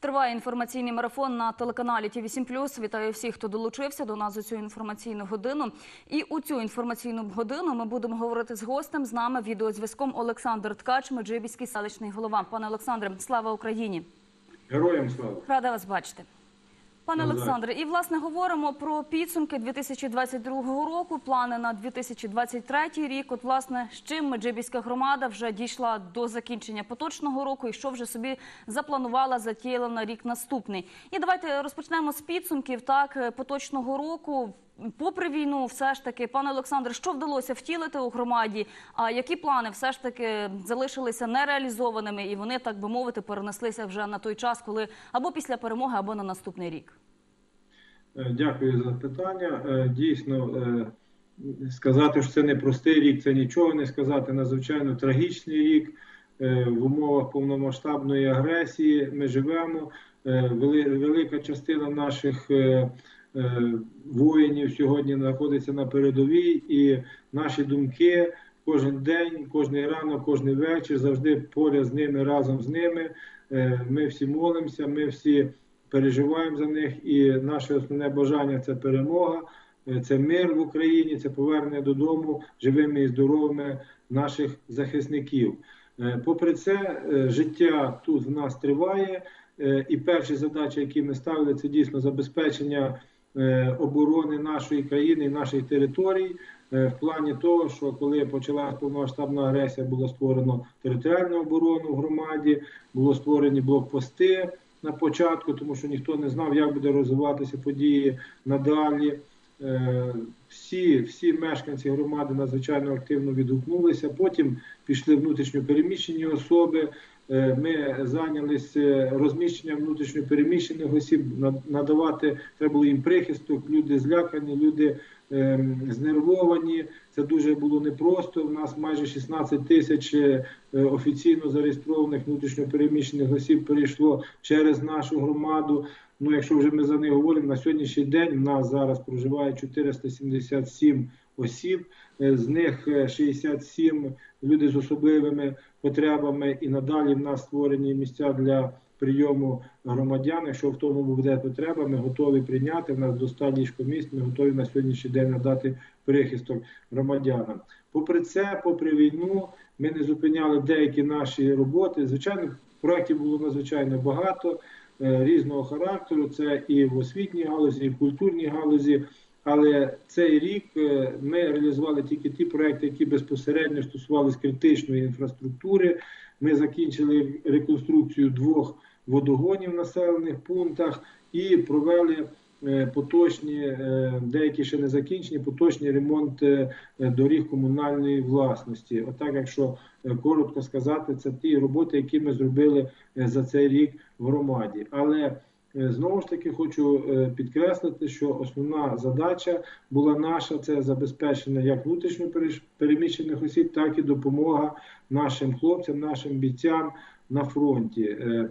Триває інформаційний марафон на телеканалі Ті 8 Вітаю всіх, хто долучився до нас у цю інформаційну годину. І у цю інформаційну годину ми будемо говорити з гостем. З нами відеозв'язком Олександр Ткач, Меджибіський селищний голова. Пане Олександре, слава Україні! Героям слава! Рада вас бачити. Пане Олександре, і власне говоримо про підсумки 2022 року, плани на 2023 рік. От власне з чим Меджибіська громада вже дійшла до закінчення поточного року, і що вже собі запланувала, затіяла на рік наступний. І давайте розпочнемо з підсумків так е, поточного року. Попри війну, все ж таки, пане Олександре, що вдалося втілити у громаді? А які плани все ж таки залишилися нереалізованими, і вони, так би мовити, перенеслися вже на той час, коли або після перемоги, або на наступний рік? Е, Дякую за питання. Е, Дійсно, е, сказати, що це не простий рік, це нічого не сказати. Надзвичайно трагічний рік. В умовах повномасштабної агресії ми живемо. Велика частина наших воїнів сьогодні знаходиться на передовій, і наші думки кожен день, кожен ранок, кожен вечір завжди поряд з ними, разом з ними. Е, Ми всі молимося, ми всі переживаємо за них, і наше основне бажання це перемога, е, це мир в Україні, це повернення додому живими і здоровими наших захисників. Е, Попри це, е, життя тут в нас триває, е, і перші задачі, які ми ставили, це дійсно забезпечення е, оборони нашої країни і наших територій. е, В плані того, що коли почалася повномасштабна агресія, було створено територіальну оборону в громаді, було створені блокпости на початку, тому що ніхто не знав, як буде розвиватися події надалі. Е, Всі, всі мешканці громади надзвичайно активно відгукнулися. Потім пішли внутрішньо переміщені особи. Е, Ми зайнялися розміщенням внутрішньо переміщених осіб. Надавати треба було їм прихисток. Люди злякані, люди ем, знервовані. Це дуже було непросто. У нас майже 16 тисяч е, офіційно зареєстрованих внутрішньо переміщених осіб перейшло через нашу громаду. Ну, якщо вже ми за них говоримо, на сьогоднішній день в нас зараз проживає 477 осіб, Е, з них е, 67 люди з особливими потребами, і надалі в нас створені місця для прийому громадян. Якщо в тому буде потреба, ми готові прийняти. В нас достатньо ліжкомісць, ми готові на сьогоднішній день надати прихисток громадянам. Попри це, попри війну, ми не зупиняли деякі наші роботи. Звичайно, проєктів було надзвичайно багато е, різного характеру. Це і в освітній галузі, і в культурній галузі. Але цей рік е, ми реалізували тільки ті проекти, які безпосередньо стосувалися критичної інфраструктури. Ми закінчили реконструкцію двох водогонів в населених пунктах і провели е, поточні, е, деякі ще не закінчені, поточний ремонт доріг комунальної власності. Отак, якщо коротко сказати, це ті роботи, які ми зробили за цей рік в громаді. Але Знову ж таки хочу е, підкреслити, що основна задача була наша це забезпечення як внутрішньо переміщених осіб, так і допомога нашим хлопцям, нашим бійцям на фронті. Е,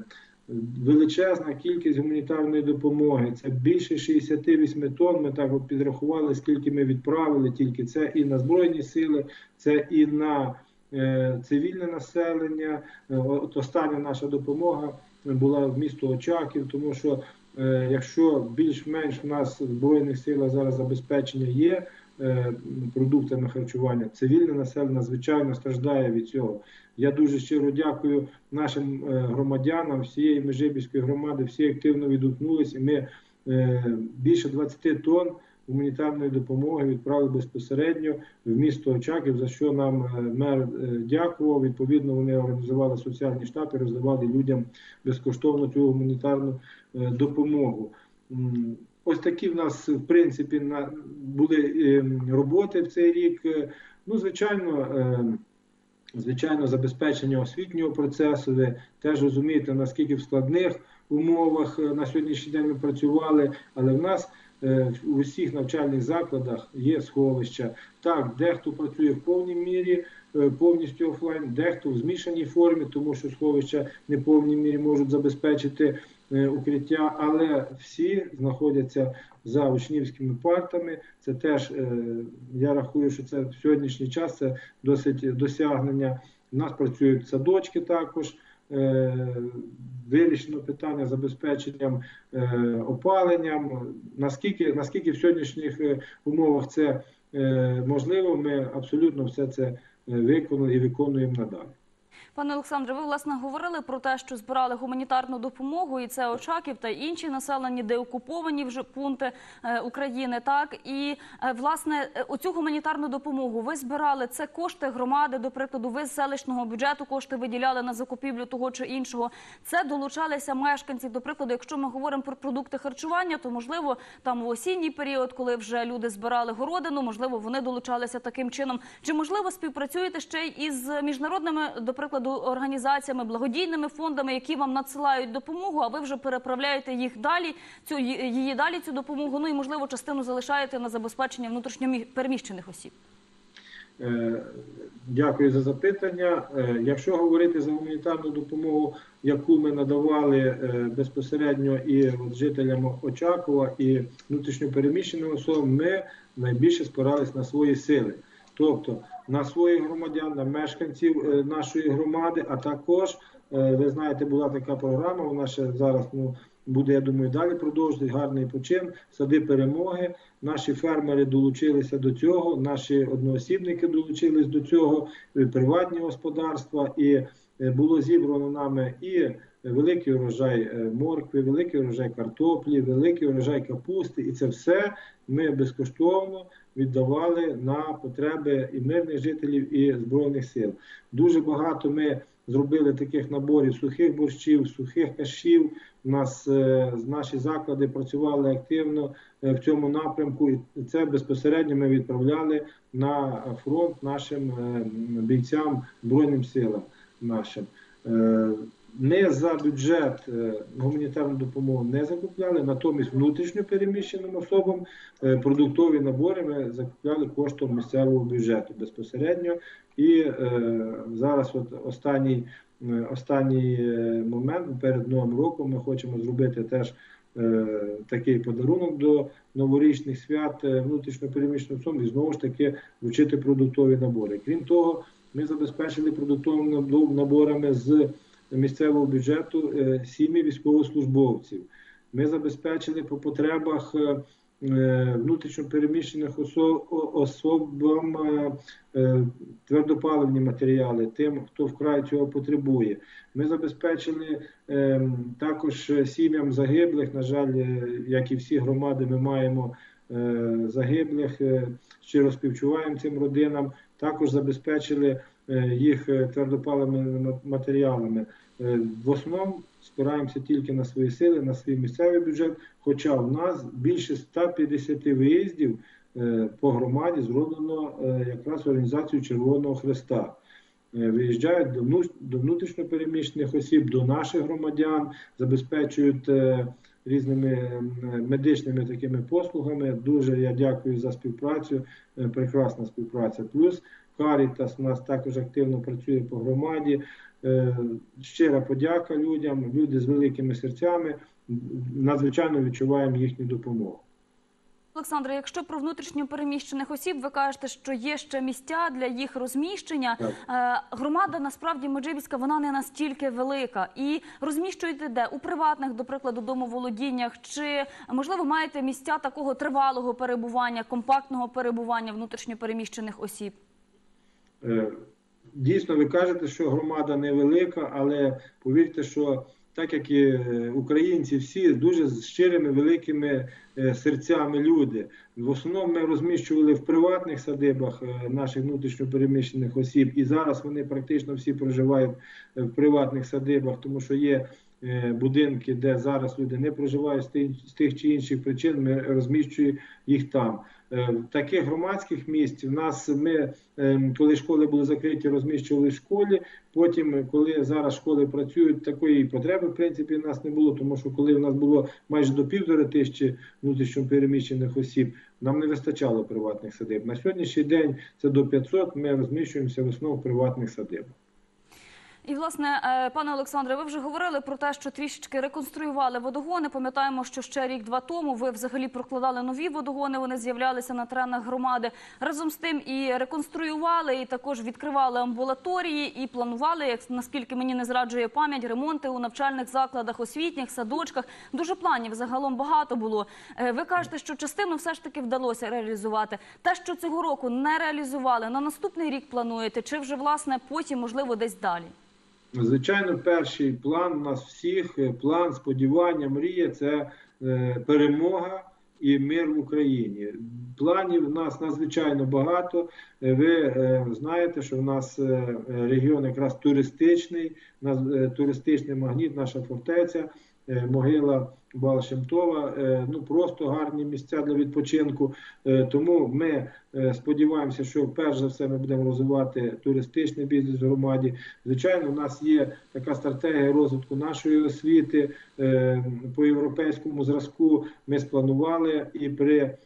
Величезна кількість гуманітарної допомоги. Це більше 68 тонн. Ми так підрахували, скільки ми відправили. Тільки це і на збройні сили, це і на е, цивільне населення. Е, От остання наша допомога була в місто Очаків, тому що е, якщо більш-менш в нас збройних силах зараз забезпечення є е, продуктами харчування, цивільне населення звичайно страждає від цього. Я дуже щиро дякую нашим е, громадянам всієї Межибіської громади. Всі активно відгукнулися. Ми е, більше 20 тонн гуманітарної допомоги відправили безпосередньо в місто Очаків, за що нам е, мер е, дякував. Відповідно, вони організували соціальні штаби, роздавали людям безкоштовно цю гуманітарну е, допомогу. Ось такі в нас в принципі були е, роботи в цей рік. Ну, звичайно, звичайно, забезпечення освітнього процесу. Ви теж розумієте, наскільки в складних умовах на сьогоднішній день ми працювали, але в нас е, в усіх навчальних закладах є сховища. Так, дехто працює в повній мірі, е, повністю офлайн, дехто в змішаній формі, тому що сховища не в повній мірі можуть забезпечити е, укриття, але всі знаходяться за учнівськими партами. Це теж е, я рахую, що це в сьогоднішній час це досить досягнення. У нас працюють садочки також. Е, вирішено питання забезпеченням е, опаленням. Наскільки, наскільки в сьогоднішніх е, умовах це можливо, ми абсолютно все це виконали і виконуємо надалі. Пане Олександре, ви власне говорили про те, що збирали гуманітарну допомогу, і це Очаків та інші населені, де окуповані вже пункти е, України. Так і е, власне е, оцю гуманітарну допомогу ви збирали. Це кошти громади. До прикладу, ви з селищного бюджету кошти виділяли на закупівлю того чи іншого. Це долучалися мешканці. До прикладу, якщо ми говоримо про продукти харчування, то можливо там у осінній період, коли вже люди збирали городину, можливо, вони долучалися таким чином. Чи можливо співпрацюєте ще й із міжнародними, до прикладу, організаціями, благодійними фондами, які вам надсилають допомогу, а ви вже переправляєте їх далі, цю її далі цю допомогу. Ну і можливо частину залишаєте на забезпечення внутрішньо переміщених осіб. Е, Дякую за запитання. Е, Якщо говорити за гуманітарну допомогу, яку ми надавали е, безпосередньо і жителям Очакова, і внутрішньопереміщеним особам, ми найбільше спирались на свої сили, тобто на своїх громадян, на мешканців е, нашої громади, а також е, ви знаєте, була така програма. Вона ще зараз ну буде, я думаю, далі продовжувати гарний почин, сади перемоги. Наші фермери долучилися до цього, наші одноосібники долучились до цього, приватні господарства, і е, було зібрано нами і великий урожай моркви, великий урожай картоплі, великий урожай капусти, і це все ми безкоштовно віддавали на потреби і мирних жителів, і збройних сил. Дуже багато ми зробили таких наборів сухих борщів, сухих кашів. У нас е, наші заклади працювали активно е, в цьому напрямку, і це безпосередньо ми відправляли на фронт нашим е, бійцям збройним силам нашим. Не за бюджет е, гуманітарну допомогу не закупляли, натомість внутрішньо переміщеним особам е, продуктові набори ми закупляли коштом місцевого бюджету безпосередньо. І е, зараз, от останній, останній момент перед новим роком, ми хочемо зробити теж такий подарунок до новорічних свят е, внутрішньо переміщеним особам і знову ж таки вручити продуктові набори. Крім того, ми забезпечили продуктовими наборами з місцевого бюджету е, сім'ї військовослужбовців. Ми забезпечили по потребах е, е, внутрішньо переміщених осо- о- особам твердопаливні матеріали, тим, хто вкрай цього потребує. Ми забезпечили також сім'ям загиблих. На жаль, як і всі громади, ми маємо загиблих. Щиро співчуваємо цим родинам. Також забезпечили їх е, твердопаливними матеріалами. Е, В основному спираємося тільки на свої сили, на свій місцевий бюджет. Хоча в нас більше 150 виїздів е, по громаді зроблено е, якраз організацію Червоного Хреста. Е, Виїжджають до вну- до внутрішньопереміщених осіб, до наших громадян, забезпечують е, різними е, медичними такими послугами. Дуже я дякую за співпрацю. е, Прекрасна співпраця. Плюс Карітас у нас також активно працює по громаді. Е, Щира подяка людям, люди з великими серцями. Надзвичайно відчуваємо їхню допомогу. Олександре, якщо про внутрішньо переміщених осіб, ви кажете, що є ще місця для їх розміщення. Так. Е, Громада насправді Меджибіська вона не настільки велика. І розміщуєте де у приватних, до прикладу, домоволодіннях, чи можливо маєте місця такого тривалого перебування, компактного перебування внутрішньо переміщених осіб? Е, Дійсно, ви кажете, що громада невелика, але повірте, що так як і е, українці, всі дуже з щирими великими е, серцями люди. В основному ми розміщували в приватних садибах наших внутрішньопереміщених осіб, і зараз вони практично всі проживають в приватних садибах, тому що є будинки, де зараз люди не проживають з тих чи інших причин. Ми розміщуємо їх там. Е, таких громадських місць в нас ми, е, коли школи були закриті, розміщували в школі. Потім, коли зараз школи працюють, такої потреби в принципі в нас не було, тому що коли в нас було майже до півтори тисячі внутрішньо переміщених осіб, нам не вистачало приватних садиб. На сьогоднішній день це до 500, Ми розміщуємося в основному в приватних садибах. І власне, е, пане Олександре, ви вже говорили про те, що трішечки реконструювали водогони. Пам'ятаємо, що ще рік-два тому ви взагалі прокладали нові водогони. Вони з'являлися на теренах громади. Разом з тим і реконструювали, і також відкривали амбулаторії, і планували, як наскільки мені не зраджує пам'ять, ремонти у навчальних закладах, освітніх, садочках. Дуже планів загалом багато було. Е, Ви кажете, що частину все ж таки вдалося реалізувати. Те, що цього року не реалізували, на наступний рік плануєте, чи вже власне потім, можливо, десь далі? Звичайно, перший план нас всіх, е, план, сподівання, мрія це е, перемога і мир в Україні. Планів у нас надзвичайно багато. Е, Ви знаєте, що в нас регіон якраз туристичний, туристичний магніт, наша фортеця, могила Балшемтова. е, Ну просто гарні місця для відпочинку. Е, Тому ми е, сподіваємося, що перш за все ми будемо розвивати туристичний бізнес в громаді. Звичайно, у нас є така стратегія розвитку нашої освіти по європейському зразку. Ми спланували і при.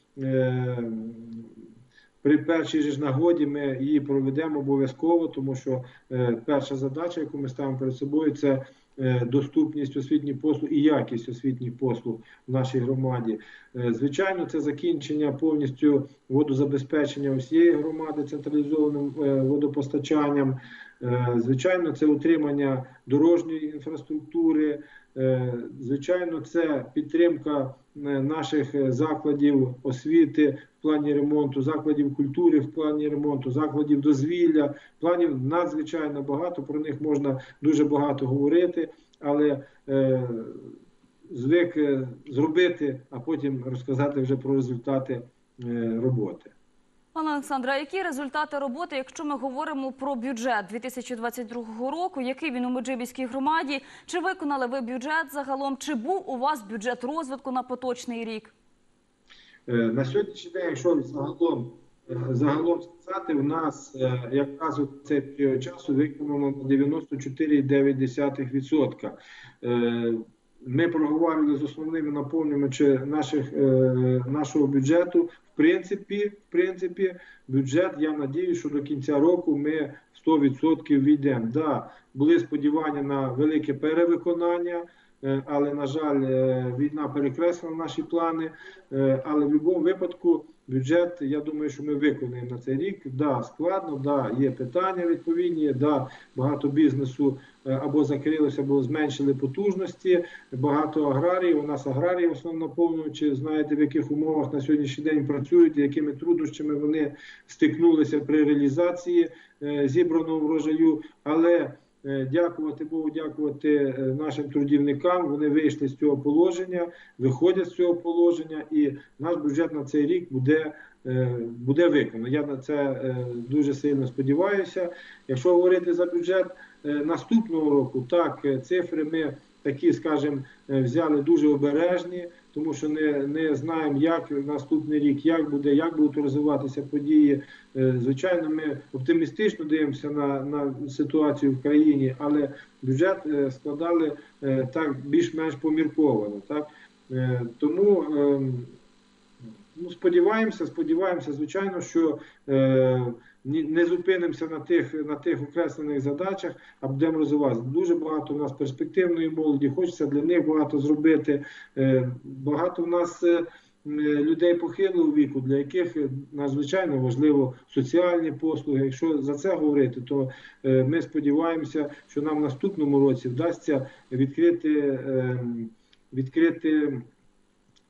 При першій ж нагоді ми її проведемо обов'язково, тому що перша задача, яку ми ставимо перед собою, це доступність освітніх послуг і якість освітніх послуг в нашій громаді. Е, звичайно, це закінчення повністю водозабезпечення усієї громади централізованим е, водопостачанням. Е, Звичайно, це утримання дорожньої інфраструктури. Е, Звичайно, це підтримка е, наших е, закладів освіти в плані ремонту, закладів культури в плані ремонту, закладів дозвілля. Планів надзвичайно багато. Про них можна дуже багато говорити, але е, звик е, зробити, а потім розказати вже про результати е, роботи. Пане Олександре, а які результати роботи, якщо ми говоримо про бюджет 2022 року? Який він у Меджибіській громаді? Чи виконали ви бюджет загалом? Чи був у вас бюджет розвитку на поточний рік? Е, На сьогоднішній день, якщо загалом, е, загалом сказати, у нас е, якраз у цей період часу виконано на 94,9%. Е, Ми проговорили з основними наповнювачами наших, нашого бюджету. Принципі, в принципі, бюджет, я надію, що до кінця року ми 100% війдемо. Да, були сподівання на велике перевиконання. Е, Але, на жаль, е, війна перекреслила наші плани. Е, Але в будь-якому випадку бюджет, я думаю, що ми виконуємо на цей рік. Да, складно, да, є питання відповідні, да, багато бізнесу е, або закрилося, або зменшили потужності. Багато аграріїв. У нас аграрії в основному наповнюючи, знаєте, в яких умовах на сьогоднішній день працюють, якими труднощами вони стикнулися при реалізації е, зібраного врожаю. Але Дякувати Богу, дякувати е, нашим трудівникам. Вони вийшли з цього положення, виходять з цього положення, і наш бюджет на цей рік буде, е, буде виконано. Я на це е, дуже сильно сподіваюся. Якщо говорити за бюджет е, наступного року, так е, цифри ми такі, скажімо, е, взяли дуже обережні, тому що не, не знаємо, як наступний рік, як буде, як будуть розвиватися події. Е, Звичайно, ми оптимістично дивимося на, на ситуацію в країні, але бюджет е, складали так більш-менш помірковано. Так? Тому ем, ну, сподіваємося, сподіваємося, звичайно, що е, не зупинимося на тих, на тих окреслених задачах, а будемо розвиватися. Дуже багато у нас перспективної молоді, хочеться для них багато зробити. Е, багато в нас е, людей похилого віку, для яких е, надзвичайно важливо соціальні послуги. Якщо за це говорити, то е, ми сподіваємося, що нам в наступному році вдасться відкрити, е, відкрити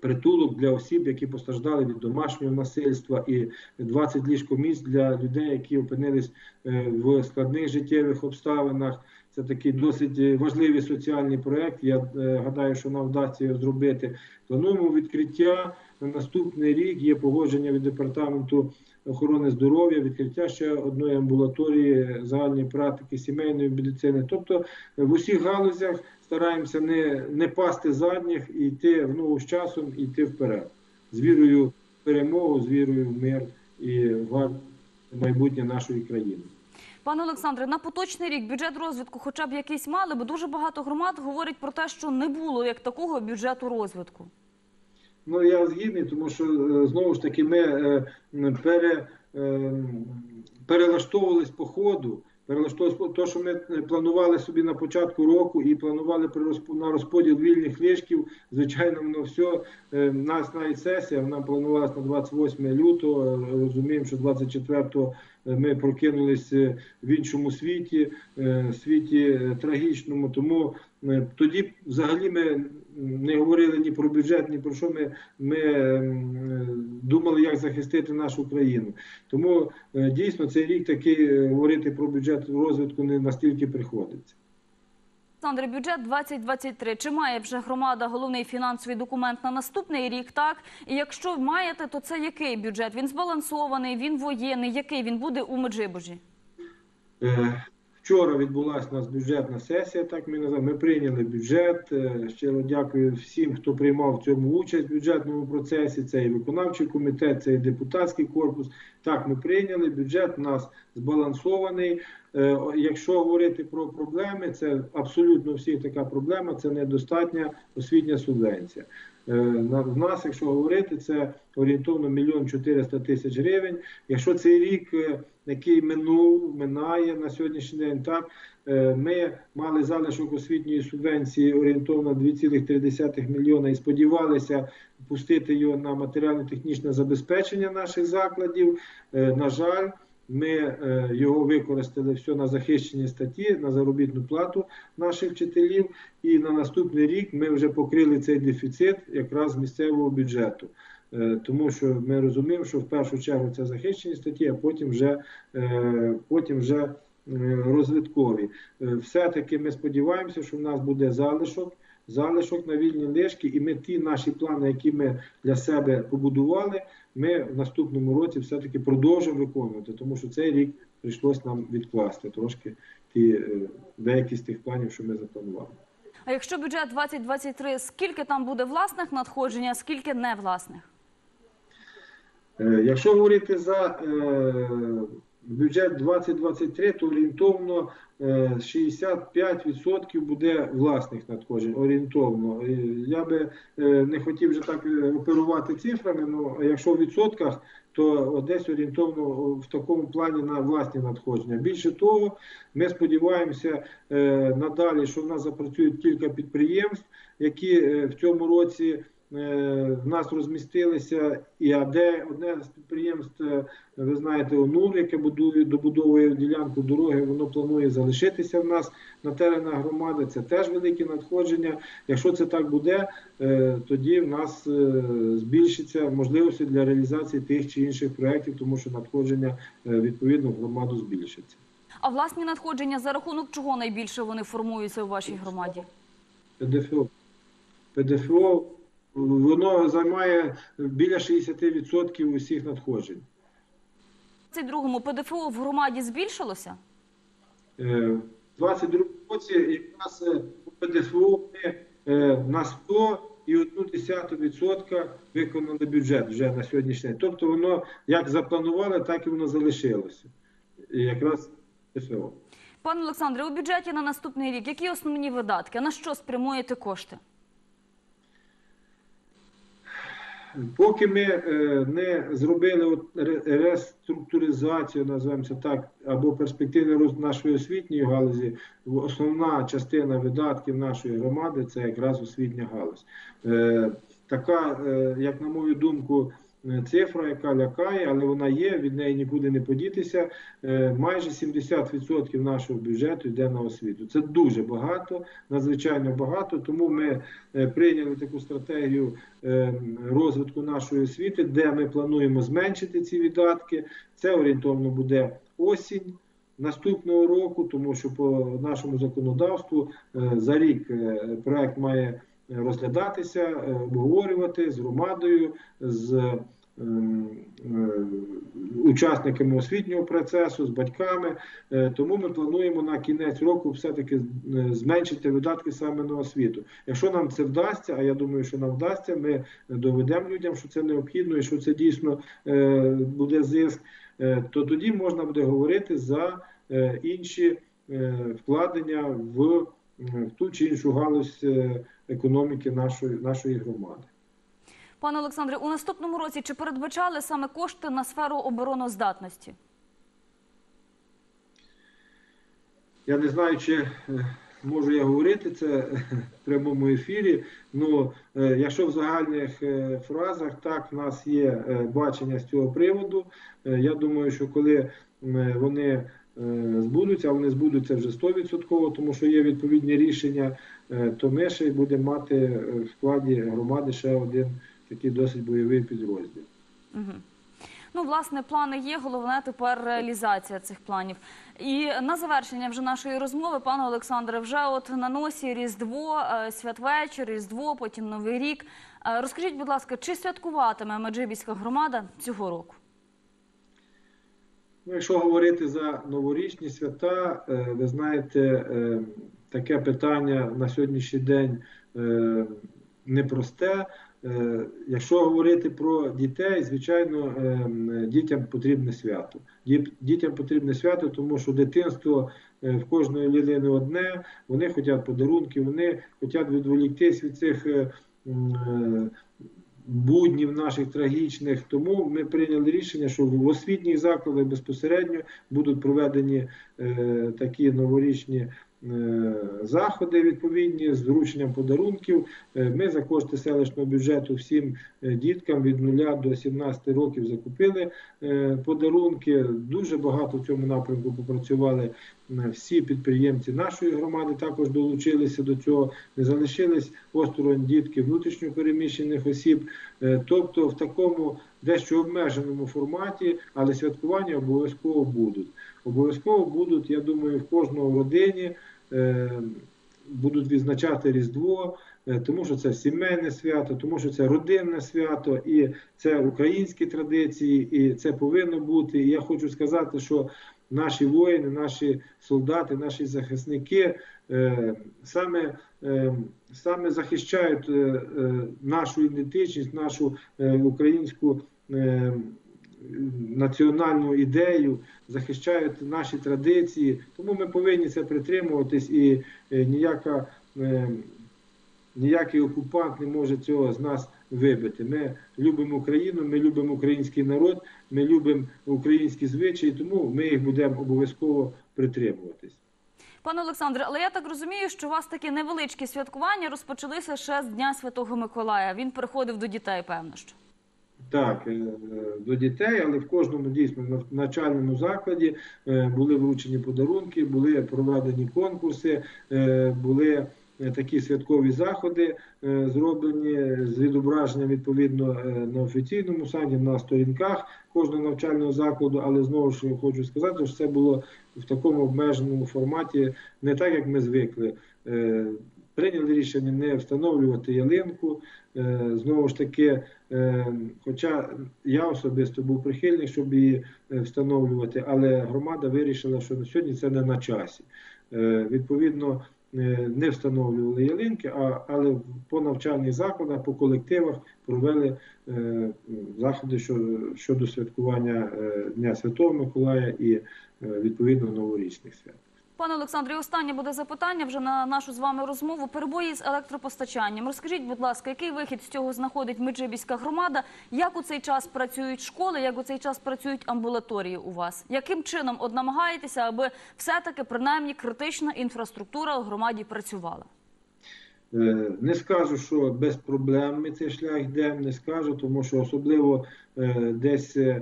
притулок для осіб, які постраждали від домашнього насильства, і 20 ліжкомісць для людей, які опинились е, в складних життєвих обставинах. Це такий досить е, важливий соціальний проект. Я е, гадаю, що нам вдасться його зробити. Плануємо відкриття на наступний рік. Є погодження від департаменту охорони здоров'я, відкриття ще одної амбулаторії загальної практики сімейної медицини. Тобто в усіх галузях стараємося не, не пасти задніх і йти в ногу з часом і йти вперед. З вірою в перемогу, з вірою в мир і в майбутнє нашої країни. Пане Олександре, на поточний рік бюджет розвитку хоча б якийсь мали, бо дуже багато громад говорить про те, що не було як такого бюджету розвитку. Ну я згідний, тому що е, знову ж таки ми е, пере, е, перелаштовувались по ходу. Перелаштовуватися. То, що ми планували собі на початку року і планували на розподіл вільних ліжків, звичайно, воно все. У нас навіть сесія, вона планувалася на 28 лютого. Розуміємо, що 24-го ми прокинулися в іншому світі, е, світі е, трагічному. Тому е, тоді взагалі ми не говорили ні про бюджет, ні про що ми, ми думали, як захистити нашу країну. Тому дійсно цей рік такий говорити про бюджет розвитку не настільки приходиться. Олександр, бюджет 2023. Чи має вже громада головний фінансовий документ на наступний рік? Так і якщо маєте, то це який бюджет? Він збалансований, він воєнний. Який він буде у Меджибужі? Е, Вчора відбулася у нас бюджетна сесія, так ми називаємо. Ми прийняли бюджет. Е, Щиро дякую всім, хто приймав в цьому участь в бюджетному процесі. Це і виконавчий комітет, це і депутатський корпус. Так, ми прийняли. Бюджет у нас збалансований. Е, Якщо говорити про проблеми, це абсолютно всіх така проблема. Це недостатня освітня субвенція. Е, В нас, якщо говорити, це орієнтовно мільйон 400 тисяч гривень. Якщо цей рік, е, який минув, минає на сьогоднішній день, так е, ми мали залишок освітньої субвенції орієнтовно 2,3 мільйона і сподівалися пустити його на матеріально-технічне забезпечення наших закладів. На жаль, ми е, його використали все на захищені статті, на заробітну плату наших вчителів. І на наступний рік ми вже покрили цей дефіцит якраз місцевого бюджету. Е, Тому що ми розуміємо, що в першу чергу це захищені статті, а потім вже, е, потім вже розвиткові. Все-таки ми сподіваємося, що в нас буде залишок, залишок на вільні лишки, і ми ті наші плани, які ми для себе побудували, ми в наступному році все-таки продовжимо виконувати, тому що цей рік прийшлось нам відкласти трошки ті е, деякі з тих планів, що ми запланували. А якщо бюджет 2023, скільки там буде власних надходжень, а скільки не власних? Е, Якщо говорити за е, бюджет 2023, то орієнтовно 65% буде власних надходжень. Орієнтовно. Я би е, не хотів вже так е, оперувати цифрами, але якщо в відсотках, то десь орієнтовно в такому плані на власні надходження. Більше того, ми сподіваємося е, надалі, що в нас запрацюють кілька підприємств, які в цьому році в нас розмістилися, і а де одне з підприємств, е, ви знаєте, ОНУР, яке будує добудовує ділянку дороги, воно планує залишитися в нас на теренах громади. Це теж великі надходження. Якщо це так буде, е, тоді в нас е, збільшиться можливості для реалізації тих чи інших проєктів, тому що надходження е, відповідно в громаду збільшиться. А власні надходження за рахунок чого найбільше вони формуються у вашій громаді? ПДФО. ПДФО воно займає біля 60% усіх надходжень. У 22-му ПДФО в громаді збільшилося? Е, В 22 році якраз е, ПДФО ми е, на 100 і 1,1% виконали бюджет вже на сьогоднішній день. Тобто воно як запланували, так і воно залишилося. І якраз ПДФО. Пане Олександре, у бюджеті на наступний рік які основні видатки? На що спрямуєте кошти? Поки ми е, не зробили реструктуризацію, називаємо це так, або перспективний розвиток нашої освітньої галузі, основна частина видатків нашої громади це якраз освітня галузь. Е, Така, е, як на мою думку, цифра, яка лякає, але вона є, від неї нікуди не подітися. Е, Майже 70% нашого бюджету йде на освіту. Це дуже багато, надзвичайно багато. Тому ми е, прийняли таку стратегію е, розвитку нашої освіти, де ми плануємо зменшити ці видатки. Це орієнтовно буде осінь. Наступного року, тому що по нашому законодавству е, за рік е, проект має розглядатися, е, обговорювати з громадою, з ем, е, учасниками освітнього процесу, з батьками. Е, Тому ми плануємо на кінець року все-таки е, зменшити видатки саме на освіту. Якщо нам це вдасться, а я думаю, що нам вдасться, ми доведемо людям, що це необхідно і що це дійсно е, буде зиск, е, то тоді можна буде говорити за е, інші е, вкладення в, е, ту чи іншу галузь е, економіки нашої, нашої громади. Пане Олександре, у наступному році чи передбачали саме кошти на сферу обороноздатності? Я не знаю, чи е, можу я говорити це в прямому ефірі. Ну, е, якщо в загальних е, фразах, так, в нас є е, бачення з цього приводу. Е, Я думаю, що коли е, вони е, збудуться, а вони збудуться вже 100%, тому що є відповідні рішення, е, то ми ще будемо мати е, в складі громади ще один такий досить бойовий підрозділ. Ну, власне, плани є. Головне тепер реалізація цих планів. І на завершення вже нашої розмови, пане Олександре, вже от на носі Різдво, е, святвечір, Різдво, потім Новий рік. Е, Розкажіть, будь ласка, чи святкуватиме Меджибіська громада цього року? Ну, якщо говорити за новорічні свята, е, ви знаєте, е, таке питання на сьогоднішній день е, непросте. Якщо говорити про дітей, звичайно, дітям потрібне свято. Дітям потрібне свято, тому що дитинство в кожної людини одне, вони хочуть подарунки, вони хочуть відволіктись від цих буднів наших трагічних. Тому ми прийняли рішення, що в освітніх закладах безпосередньо будуть проведені е, такі новорічні е, заходи відповідні з врученням подарунків. Е, Ми за кошти селищного бюджету всім діткам від 0 до 17 років закупили подарунки. Дуже багато в цьому напрямку попрацювали всі підприємці нашої громади. Також долучилися до цього. Не залишились осторонь дітки внутрішньо переміщених осіб. Е, Тобто в такому дещо обмеженому форматі, але святкування обов'язково будуть. Обов'язково будуть, я думаю, в кожного родині е, будуть відзначати Різдво, е, тому що це сімейне свято, тому що це родинне свято, і це українські традиції, і це повинно бути. І я хочу сказати, що наші воїни, наші солдати, наші захисники е, саме, е, саме захищають е, нашу ідентичність, нашу українську. Національну ідею захищають наші традиції, тому ми повинні це притримуватись, і ніяка ніякий окупант не може цього з нас вибити. Ми любимо Україну, ми любимо український народ, ми любимо українські звичаї, тому ми їх будемо обов'язково притримуватись. Пане Олександре, але я так розумію, що у вас такі невеличкі святкування розпочалися ще з Дня Святого Миколая. Він переходив до дітей, певно що. Так, е, до дітей, але в кожному дійсно навчальному закладі е, були вручені подарунки, були проведені конкурси, е, були такі святкові заходи е, зроблені з відображенням відповідно е, на офіційному сайті, на сторінках кожного навчального закладу. Але знову ж хочу сказати, що це було в такому обмеженому форматі, не так як ми звикли. Е, Прийняли рішення не встановлювати ялинку. Е, Знову ж таки, е, хоча я особисто був прихильний, щоб її е, встановлювати, але громада вирішила, що на сьогодні це не на часі. Е, Відповідно, е, не встановлювали ялинки, а, але по навчальних закладах, по колективах провели е, заходи щодо святкування е, Дня Святого Миколая і е, відповідно новорічних свят. Пане Олександре, останнє буде запитання вже на нашу з вами розмову. Перебої з електропостачанням. Розкажіть, будь ласка, який вихід з цього знаходить Меджибіська громада? Як у цей час працюють школи, як у цей час працюють амбулаторії у вас? Яким чином намагаєтеся, аби все-таки принаймні критична інфраструктура у громаді працювала? Е, Не скажу, що без проблем ми цей шлях йдемо, не скажу, тому що особливо е, десь е,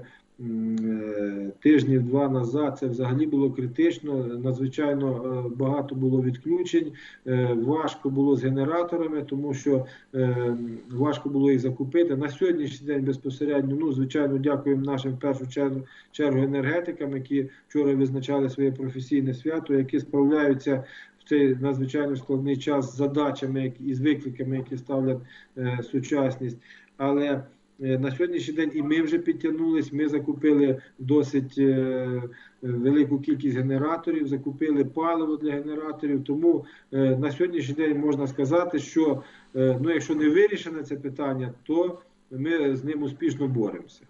тижнів два назад це взагалі було критично. Надзвичайно е, багато було відключень, е, важко було з генераторами, тому що е, важко було їх закупити. На сьогоднішній день безпосередньо, ну звичайно, дякуємо нашим в першу чергу, чергу енергетикам, які вчора визначали своє професійне свято, які справляються в цей надзвичайно складний час з задачами і з викликами, які ставлять е, сучасність. Але е, на сьогоднішній день і ми вже підтягнулись. Ми закупили досить е, велику кількість генераторів, закупили паливо для генераторів. Тому е, на сьогоднішній день можна сказати, що е, ну, якщо не вирішено це питання, то ми з ним успішно боремося.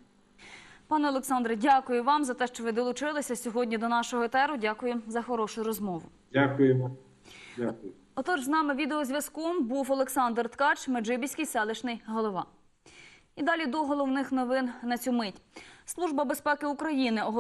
Пане Олександре, дякую вам за те, що ви долучилися сьогодні до нашого етеру. Дякую за хорошу розмову. Дякуємо. Дякую. Отож, з нами відеозв'язком був Олександр Ткач, Меджибіський селищний голова. І далі до головних новин на цю мить. Служба безпеки України оголосила.